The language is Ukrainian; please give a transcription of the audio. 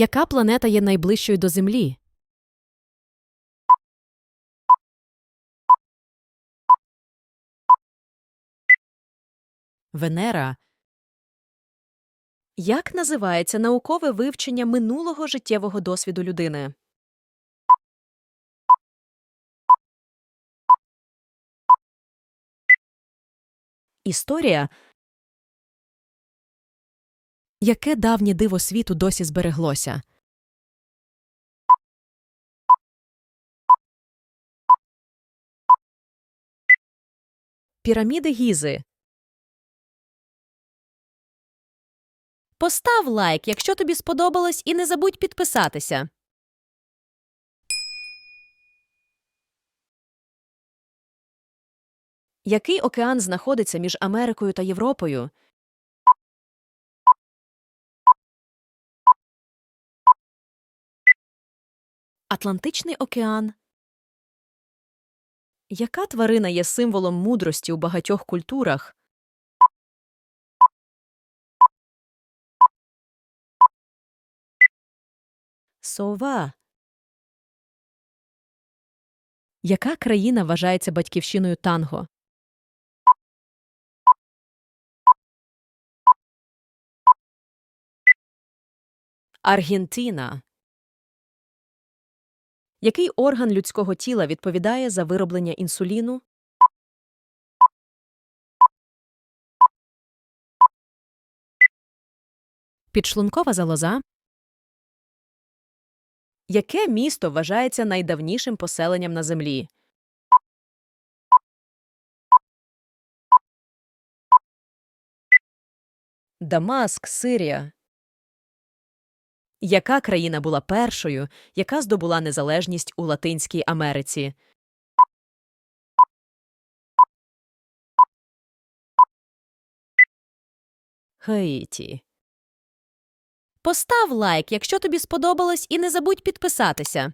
Яка планета є найближчою до Землі? Венера. Як називається наукове вивчення минулого життєвого досвіду людини? Історія. Яке давнє диво світу досі збереглося? Піраміди Гізи. Постав лайк, якщо тобі сподобалось, і не забудь підписатися. Який океан знаходиться між Америкою та Європою? Атлантичний океан. Яка тварина є символом мудрості у багатьох культурах? Сова. Яка країна вважається батьківщиною танго? Аргентина. Який орган людського тіла відповідає за вироблення інсуліну? Підшлункова залоза. Яке місто вважається найдавнішим поселенням на Землі? Дамаск, Сирія. Яка країна була першою, яка здобула незалежність у Латинській Америці? Хаїті. Постав лайк, якщо тобі сподобалось, і не забудь підписатися.